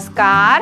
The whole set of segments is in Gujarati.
નમસ્કાર.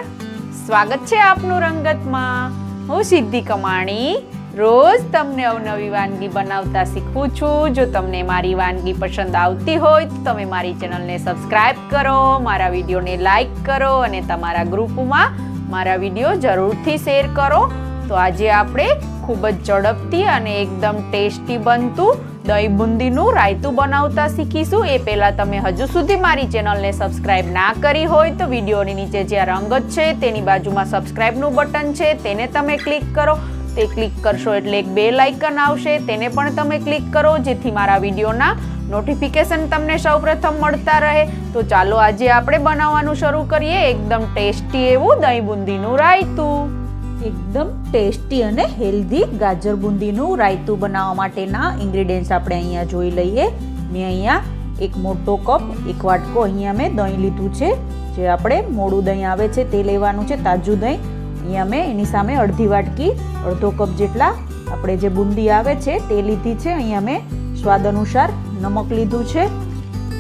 સ્વાગત છે આપનું રંગતમાં. હું સિદ્ધિ કમાણી. રોજ તમને અવનવી વાનગી બનાવતા શીખવું છું. જો તમને મારી વાનગી પસંદ આવતી હોય, તો તમે મારી ચેનલને સબસ્ક્રાઇબ કરો, મારા વિડીયોને લાઈક કરો અને તમારા ગ્રુપમાં મારા વીડિયો જરૂરથી શેર કરો. તો આજે આપણે ખૂબ જ ઝડપથી અને એકદમ ટેસ્ટી બનતું દહીં બુંદીનું રાયતું બનાવતા શીખીશું. એ પહેલાં તમે હજુ સુધી મારી ચેનલને સબસ્ક્રાઇબ ના કરી હોય તો વિડીયોની નીચે જ્યાં રંગ રંગત છે, તેની બાજુમાં સબસ્ક્રાઇબનું બટન છે, તેને તમે ક્લિક કરો. તે ક્લિક કરશો એટલે એક બે લાઇકન આવશે. તેને પણ તમે ક્લિક કરો, જેથી મારા વિડીયોના નોટિફિકેશન તમને સૌપ્રથમ મળતા રહે. તો ચાલો આજે આપણે બનાવવાનું શરૂ કરીએ. એકદમ ટેસ્ટી એવું દહીં બુંદીનું રાયતું. એકદમ ટેસ્ટી અને હેલ્ધી ગાજર બુંદીનું રાયતું બનાવવા માટેના ઇન્ગ્રીડિયન્ટ્સ આપણે અહીંયા જોઈ લઈએ. મેં અહીંયા એક મોટો કપ, એક વાટકો અહીંયા મેં દહીં લીધું છે. જે આપણે મોડું દહીં આવે છે તે લેવાનું છે, તાજું દહીં. અહીંયા મેં એની સામે અડધી વાટકી, અડધો કપ જેટલા આપણે જે બુંદી આવે છે તે લીધી છે. અહીંયા મેં સ્વાદ અનુસાર નમક લીધું છે.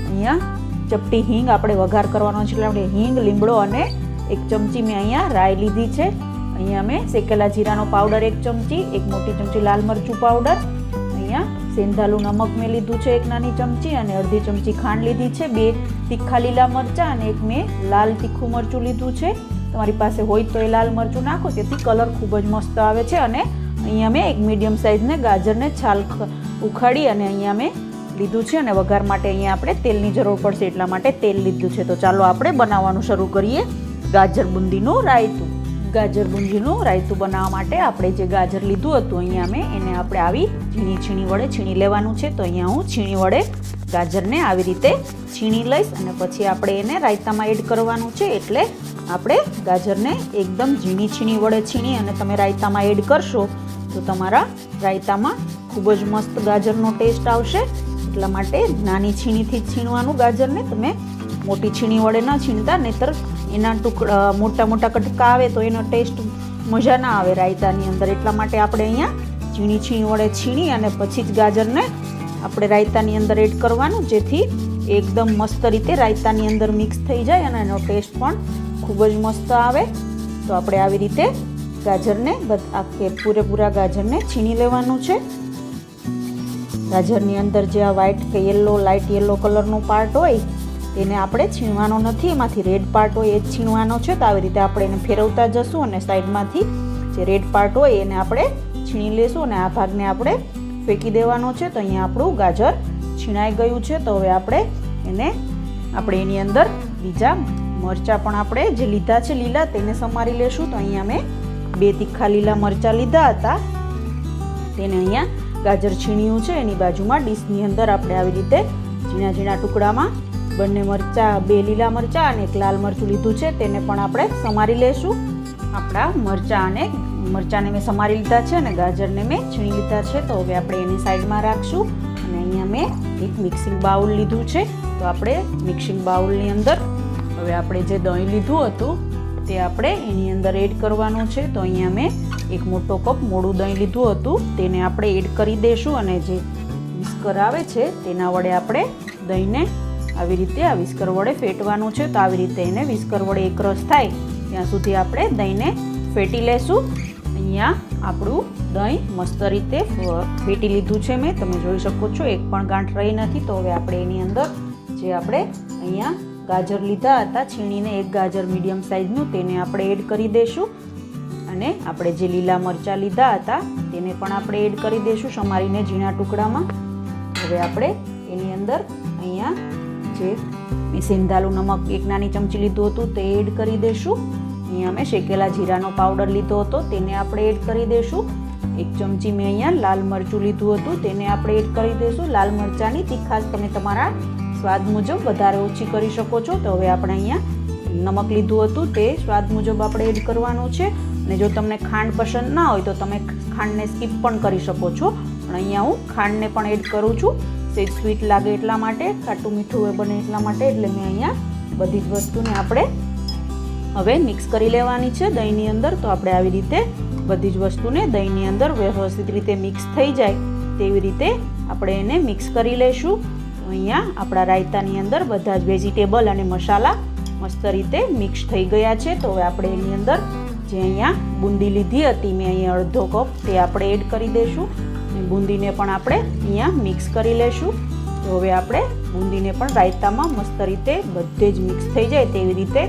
અહીંયા ચપટી હિંગ આપણે વઘાર કરવાનો છે, એટલે આપણે હિંગ લીમડો અને એક ચમચી મેં અહીંયા રાઈ લીધી છે. અહીંયા મેં શેકેલા જીરાનો પાવડર એક ચમચી, એક મોટી ચમચી લાલ મરચું પાવડર. અહીંયા સેંધાલું નમક મેં લીધું છે એક નાની ચમચી અને અડધી ચમચી ખાંડ લીધી છે, બે તીખા લીલા મરચાં અને એક મેં લાલ તીખું મરચું લીધું છે. તમારી પાસે હોય તો એ લાલ મરચું નાખો, તેથી કલર ખૂબ જ મસ્ત આવે છે અને અહીંયા મેં એક મીડિયમ સાઇઝને ગાજરને છાલ ઉખાડી અને અહીંયા મેં લીધું છે અને વઘાર માટે અહીંયા આપણે તેલની જરૂર પડશે એટલા માટે તેલ લીધું છે. તો ચાલો આપણે બનાવવાનું શરૂ કરીએ ગાજર બુંદીનું રાયતું. ગાજર બુંદીનું રાયતું બનાવવા માટે આપણે જે ગાજર લીધું હતું, અહીંયા મેં એને આપણે આવી ઝીણી છીણી વડે છીણી લેવાનું છે. તો અહીંયા હું છીણી વડે ગાજરને આવી રીતે છીણી લઈશ અને પછી આપણે એને રાયતામાં એડ કરવાનું છે. એટલે આપણે ગાજરને એકદમ ઝીણી છીણી વડે છીણી અને તમે રાયતામાં એડ કરશો, તો તમારા રાયતામાં ખૂબ જ મસ્ત ગાજરનો ટેસ્ટ આવશે. એટલા માટે નાની છીણીથી જ છીણવાનું ગાજરને તમે મોટી છીણી વડે ન છીણતા, નહીતર એના ટુકડા, મોટા મોટા કટકા આવે તો એનો ટેસ્ટ મજા ના આવે રાયતાની અંદર. એટલા માટે આપણે અહીંયા ઝીણી છીણી વડે છીણી અને પછી જ ગાજરને આપણે રાયતાની અંદર એડ કરવાનું, જેથી એકદમ મસ્ત રીતે રાયતાની અંદર મિક્સ થઈ જાય અને એનો ટેસ્ટ પણ ખૂબ જ મસ્ત આવે. તો આપણે આવી રીતે ગાજરને બધા આખે પૂરેપૂરા ગાજરને છીણી લેવાનું છે. ગાજરની અંદર જે આ વ્હાઇટ કે યલો લાઇટ યલો કલરનો પાર્ટ હોય તેને આપણે છીણવાનો નથી. એમાંથી રેડ પાર્ટ હોય એ જ છીણવાનો છે. તો આવી રીતે આપણે એને ફેરવતા જશું અને સાઈડમાંથી જે રેડ પાર્ટ હોય એને આપણે છીણી લેશું અને આ ભાગને આપણે ફેંકી દેવાનો છે. તો અહીંયા આપણું ગાજર છીણાઈ ગયું છે. તો હવે આપણે એને આપણે એની અંદર બીજા મરચાં પણ આપણે જે લીધા છે લીલા તેને સમારી લેશું. તો અહીંયા મેં બે તીખા લીલા મરચાં લીધા હતા. તેને અહીંયા ગાજર છીણ્યું છે. એની બાજુમાં ડીશની અંદર આપણે આવી રીતે ઝીણા ઝીણા ટુકડામાં બંને મરચાં, બે લીલા મરચાં અને એક લાલ મરચું લીધું છે, તેને પણ આપણે સમારી લેશું. આપણા મરચાં અને મરચાંને મેં સમારી લીધા છે અને ગાજરને મેં છીણી લીધા છે. તો હવે આપણે એની સાઈડમાં રાખશું અને અહીંયા મેં એક મિક્સિંગ બાઉલ લીધું છે. તો આપણે મિક્સિંગ બાઉલની અંદર હવે આપણે જે દહીં લીધું હતું તે આપણે એની અંદર એડ કરવાનું છે. તો અહીંયા મેં એક મોટો કપ મોડું દહીં લીધું હતું. તેને આપણે એડ કરી દઈશું અને જે વિસ્કર આવે છે, તેના વડે આપણે દહીંને આવી રીતે આ વિસ્કર વડે ફેટવાનું છે. તો આવી રીતે એને વિસ્કર વડે એકરસ થાય. ત્યાં સુધી આપણે દહીંને ફેટી લેશું. અહીંયા આપણું દહીં મસ્ત રીતે ફેટી લીધું છે મેં. તમે જોઈ શકો છો, એક પણ ગાંઠ રહી નથી. તો હવે આપણે એની અંદર જે આપણે અહીંયા ગાજર લીધા હતા, છીણીને એક ગાજર મીડિયમ સાઇઝનું તેને આપણે એડ કરી દઈશું અને આપણે જે લીલા મરચાં લીધા હતા, તેને પણ આપણે એડ કરી દઈશું સમારીને ઝીણા ટુકડામાં. હવે આપણે એની અંદર અહીંયા જે મેં સેંધાલું નમક એક નાની ચમચી લીધું હતું, તે એડ કરી દઈશું અહીંયા મેં શેકેલા જીરાનો પાવડર લીધો હતો, તેને આપણે એડ કરી દઈશું એક ચમચી મેં અહીંયા લાલ મરચું લીધું હતું, તેને આપણે એડ કરી દઈશું લાલ મરચાંની તીખાશ તમે તમારા સ્વાદ મુજબ વધારે ઓછી કરી શકો છો. તો હવે આપણે અહીંયા નમક લીધું હતું, તે સ્વાદ મુજબ આપણે એડ કરવાનું છે. અને જો તમને ખાંડ પસંદ ના હોય, તો તમે ખાંડને સ્કીપ પણ કરી શકો છો. પણ અહીંયા હું ખાંડને પણ એડ કરું છું. સેજ સ્વીટ લાગે એટલા માટે, ખાટું મીઠું બને એટલા માટે, એટલે મેં અહીંયા બધી જ વસ્તુને આપણે હવે મિક્સ કરી લેવાની છે દહીંની અંદર. તો આપણે આવી રીતે બધી જ વસ્તુને દહીંની અંદર વ્યવસ્થિત રીતે મિક્સ થઈ જાય. તેવી રીતે આપણે એને મિક્સ કરી લઈશું અહીંયા આપણા રાયતાની અંદર બધા જ વેજીટેબલ અને મસાલા મસ્ત રીતે મિક્સ થઈ ગયા છે. તો હવે આપણે એની અંદર જે અહીંયા બુંદી લીધી હતી, મેં અહીંયા અડધો કપ તે આપણે એડ કરી દઈશું બુંદીને પણ આપણે અહીંયા મિક્સ કરી લેશું. તો હવે આપણે બુંદીને પણ રાયતામાં મસ્ત રીતે બધે જ મિક્સ થઈ જાય તેવી રીતે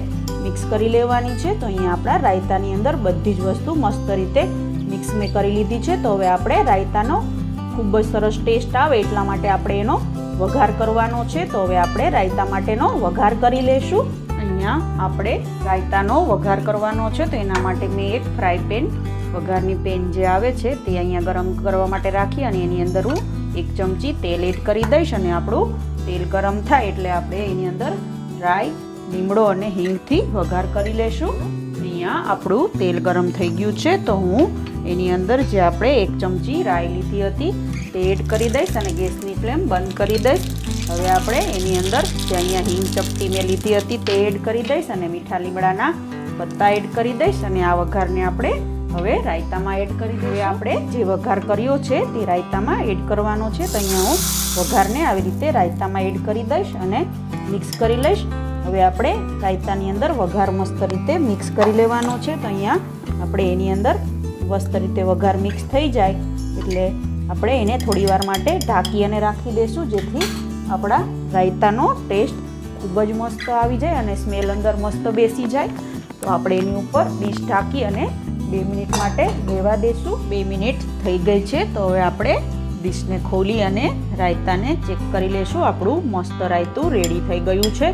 મિક્સ કરી લેવાની છે. તો અહીંયા આપણા રાયતાની અંદર બધી જ વસ્તુ મસ્ત રીતે મિક્સ મેં કરી લીધી છે. તો હવે આપણે રાયતાનો ખૂબ જ સરસ ટેસ્ટ આવે એટલા માટે આપણે એનો વઘાર કરવાનો છે. તો હવે આપણે રાયતા માટેનો વઘાર કરી લેશું. અહીંયા આપણે રાયતાનો વઘાર કરવાનો છે. તો એના માટે મેં એક ફ્રાય પેન વઘારની પેન જે આવે છે તે અહીંયા ગરમ કરવા માટે રાખી અને એની અંદર હું એક ચમચી તેલ એડ કરી દઈશ અને આપણું તેલ ગરમ થાય એટલે આપણે એની અંદર રાઈ લીમડો અને હિંગથી વઘાર કરી લેશું. અહીંયા આપણું તેલ ગરમ થઈ ગયું છે તો હું એની અંદર જે આપણે એક ચમચી રાઈ લીધી હતી તે એડ કરી દઈશ અને ગેસની ફ્લેમ બંધ કરી દઈશ. હવે આપણે એની અંદર જે અહીંયા હિંગ ચપટી મેં લીધી હતી તે એડ કરી દઈશ અને મીઠા લીમડાના પત્તા એડ કરી દઈશ અને આ વઘારને આપણે હવે રાયતામાં એડ કરી દઈએ આપણે. જે વઘાર કર્યો છે તે રાયતામાં એડ કરવાનો છે. તો અહીંયા હું વઘારને આવી રીતે રાયતામાં એડ કરી દઈશ અને મિક્સ કરી લઈશ. હવે આપણે રાયતાની અંદર વઘાર મસ્ત રીતે મિક્સ કરી લેવાનો છે. તો અહીંયા આપણે એની અંદર મસ્ત રીતે વઘાર મિક્સ થઈ જાય. એટલે આપણે એને થોડીવાર માટે ઢાંકી અને રાખી દઈશું, જેથી આપણા રાયતાનો ટેસ્ટ ખૂબ જ મસ્ત આવી જાય અને સ્મેલ અંદર મસ્ત બેસી જાય. તો આપણે એની ઉપર ડીશ ઢાંકી અને બે મિનિટ માટે રહેવા દઈશું બે મિનિટ થઈ ગઈ છે, તો હવે આપણે ડીશને ખોલી અને રાયતાને ચેક કરી લેશું. આપણું મસ્ત રાયતું રેડી થઈ ગયું છે.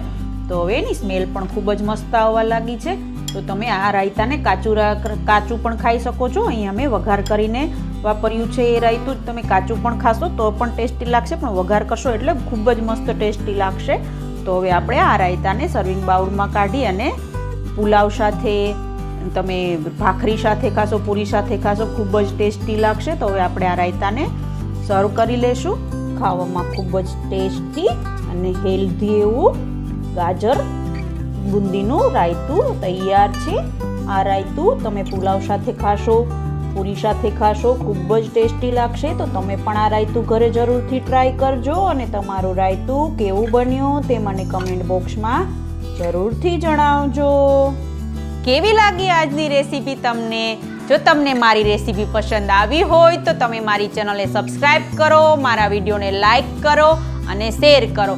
તો હવે એની સ્મેલ પણ ખૂબ જ મસ્ત આવવા લાગી છે. તો તમે આ રાયતાને કાચું કાચું પણ ખાઈ શકો છો. અહીંયા મેં વઘાર કરીને વાપર્યું છે એ રાયતું. તમે કાચું પણ ખાશો તો પણ ટેસ્ટી લાગશે, પણ વઘાર કરશો એટલે ખૂબ જ મસ્ત ટેસ્ટી લાગશે. તો હવે આપણે આ રાયતાને સર્વિંગ બાઉલમાં કાઢી અને પુલાવ સાથે તમે ભાખરી સાથે ખાશો, પૂરી સાથે ખાશો, ખૂબ જ ટેસ્ટી લાગશે. તો હવે આપણે આ રાયતાને સર્વ કરી લેશું. ખાવામાં ખૂબ જ ટેસ્ટી અને હેલ્ધી એવું ગાજર બુંદીનું રાયતું તૈયાર છે. આ રાયતું તમે પુલાવ સાથે ખાશો, પૂરી સાથે ખાશો, ખૂબ જ ટેસ્ટી લાગશે. તો તમે પણ આ રાયતું ઘરે જરૂરથી ટ્રાય કરજો અને તમારું રાયતું કેવું બન્યું તે મને કમેન્ટ બોક્સમાં જરૂરથી જણાવજો. કેવી લાગી આજની રેસીપી તમને? જો તમને મારી રેસીપી પસંદ આવી હોય તો તમે મારી ચેનલને સબસ્ક્રાઈબ કરો, મારા વિડીયોને લાઈક કરો અને શેર કરો.